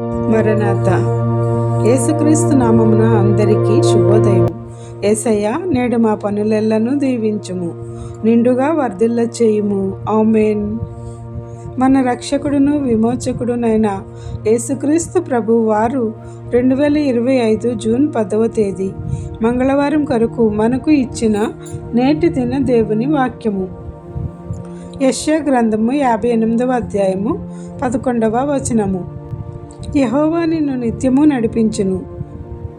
మరణాత యేసుక్రీస్తు నామమున అందరికీ శుభోదయం. ఏసయ్య నేడు మా పనులెల్లను దీవించుము. నిండుగా వర్ధిల్ల చేయుము. ఆమెన్. మన రక్షకుడును విమోచకుడునైన యేసుక్రీస్తు ప్రభు వారు రెండు వేల ఇరవై ఐదు జూన్ పదవ తేదీ మంగళవారం కొరకు మనకు ఇచ్చిన నేటి దిన దేవుని వాక్యము. యశ్య గ్రంథము యాభై ఎనిమిదవ అధ్యాయము పదకొండవ వచనము. యహోవా నిన్ను నిత్యము నడిపించును.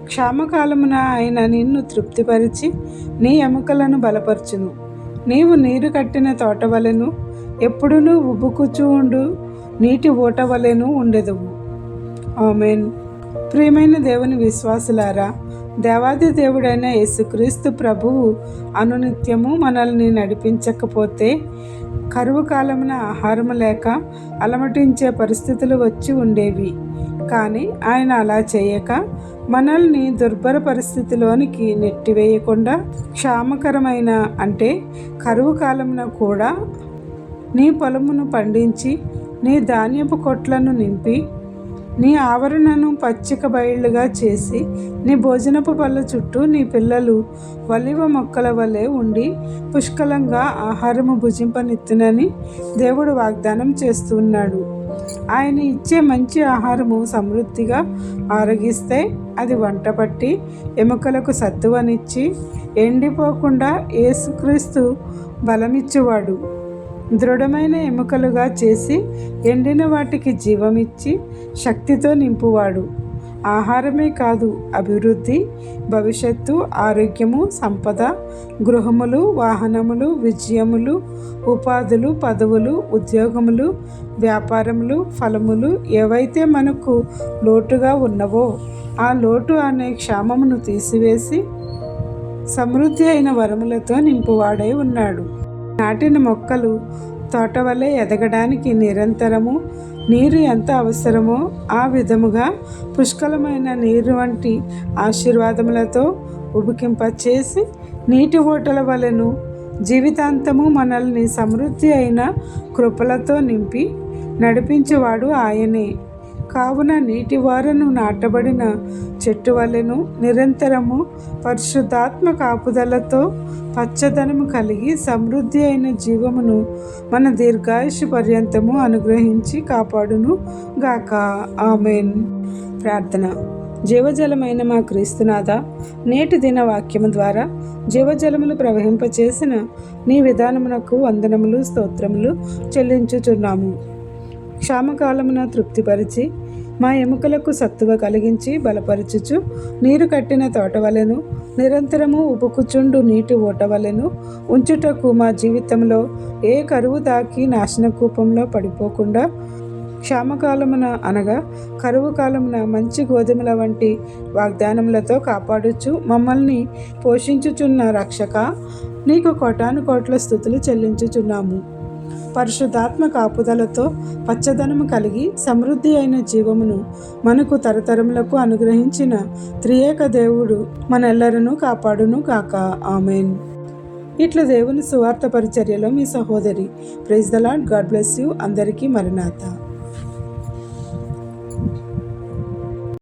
క్షామకాలమున ఆయన నిన్ను తృప్తిపరిచి నీ ఎముకలను బలపరచును. నీవు నీరు కట్టిన తోట వలెను ఎప్పుడునూ ఉబ్బుకుచూ ఉండు నీటి ఊట వలెను ఉండెదవు. ఆమెన్. ప్రియమైన దేవుని విశ్వాసులారా దేవాది దేవుడైన యేసుక్రీస్తు ప్రభువు అనునిత్యము మనల్ని నడిపించకపోతే కరువు కాలమున ఆహారం లేక అలమటించే పరిస్థితులు వచ్చి ఉండేవి. కానీ ఆయన అలా చేయక మనల్ని దుర్భర పరిస్థితిలోనికి నెట్టివేయకుండా క్షామకరమైన అంటే కరువు కాలమున కూడా నీ పొలమును పండించి నీ ధాన్యపు కొట్లను నింపి నీ ఆవరణను పచ్చిక బయళ్ళుగా చేసి నీ భోజనపు పళ్ళ చుట్టూ నీ పిల్లలు వలివ మొక్కల వలె ఉండి పుష్కలంగా ఆహారము భుజింపనెత్తునని దేవుడు వాగ్దానం చేస్తున్నాడు. ఆయన ఇచ్చే మంచి ఆహారము సమృద్ధిగా ఆరగిస్తే అది వంట పట్టి ఎముకలకు సత్తువనిచ్చి ఎండిపోకుండా ఏసుక్రీస్తు బలమిచ్చేవాడు. దృఢమైన ఎముకలుగా చేసి ఎండిన వాటికి జీవమిచ్చి శక్తితో నింపువాడు. ఆహారమే కాదు అభివృద్ధి భవిష్యత్తు ఆరోగ్యము సంపద గృహములు వాహనములు విజయములు ఉపాధులు పదవులు ఉద్యోగములు వ్యాపారములు ఫలములు ఏవైతే మనకు లోటుగా ఉన్నవో ఆ లోటు అనే క్షామమును తీసివేసి సమృద్ధి అయిన వరములతో నింపువాడై ఉన్నాడు. నాటిన మొక్కలు తోట వలె ఎదగడానికి నిరంతరము నీరు ఎంత అవసరమో ఆ విధముగా పుష్కలమైన నీరు వంటి ఆశీర్వాదములతో ఉబికింపచేసి నీటి ఓటల వలెను జీవితాంతము మనల్ని సమృద్ధి అయిన కృపలతో నింపి నడిపించేవాడు ఆయనే. కావున నీటి వారను నాటబడిన చెట్టు వలెను నిరంతరము పరిశుద్ధాత్మ కాపుదలతో పచ్చదనము కలిగి సమృద్ధి అయిన జీవమును మన దీర్ఘాయుషు పర్యంతము అనుగ్రహించి కాపాడును గాక. ఆమెన్. ప్రార్థన. జీవజలమైన మా క్రీస్తునాథ నేటి దిన వాక్యము ద్వారా జీవజలములు ప్రవహింపచేసిన నీ విధానమునకు వందనములు స్తోత్రములు చెల్లించుచున్నాము. క్షామకాలమున తృప్తిపరిచి మా ఎముకలకు సత్తువ కలిగించి బలపరచుచు నీరు కట్టిన తోట వలెను నిరంతరము ఉపుకుచుండు నీటి ఓటవలెను ఉంచుటకు మా జీవితంలో ఏ కరువు తాకి నాశన కూపంలో పడిపోకుండా క్షామకాలమున అనగా కరువు కాలమున మంచి గోధుమల వంటి వాగ్దానములతో కాపాడుచు మమ్మల్ని పోషించుచున్న రక్షక నీకు కోటాను కోట్ల స్థుతులు చెల్లించుచున్నాము. పరిశుద్ధాత్మ కాపుదలతో పచ్చదనము కలిగి సమృద్ధి అయిన జీవమును మనకు తరతరములకు అనుగ్రహించిన త్రియేక దేవుడు మనెల్లరను కాపాడును కాక ఆమెన్. ఇట్లా దేవుని సువార్త పరిచర్యలో మీ సహోదరి praise the Lord God bless you. అందరికీ మరణాత.